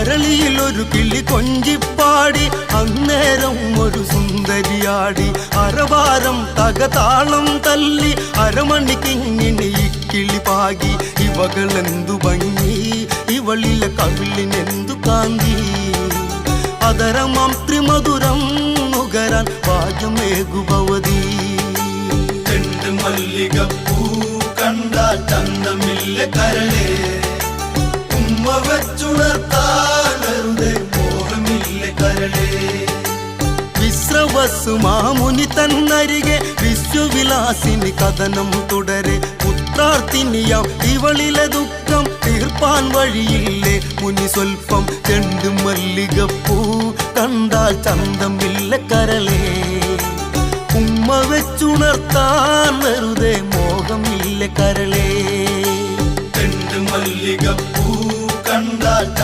അരളിയിൽ ഒരു കിളി കൊഞ്ചിപ്പാടി അന്നേരം ഒരു സുന്ദരിയാടി. അരവാരം തകതാളം തല്ലി അരമണിക്കിങ്ങിണി ഇക്കിളി പാകി. ഇവകളെന്തു ഭംഗി ഇവളിലെ കവിളിനെന്തു കാന്തി. അതരമാം ത്രിമധുരം നുകരാൻ ഭാഗ്യമേകുഭവതി മല്ലിക പൂ കണ്ടാൽ ചന്തമില്ല കരളേ. വിശ്രവസ്സു മാമുനി തന്നരികെ വിശ്വവിലാസിന് കഥനം തുടരെ. പുത്രാർത്ഥിനിയാം ഇവളിലെ ദുഃഖം തീർപ്പാൻ വഴിയില്ലേ. മുനി സ്വൽപ്പം ചെണ്ട് മല്ലികപ്പൂ കണ്ടാൽ ചന്തമില്ല കരളേ. ഉമ്മ വെച്ചുണർത്താൻ വെറുതെ മോഹമില്ല കരളേ. ചെണ്ട് മല്ലികപ്പൂ കണ്ടാൽ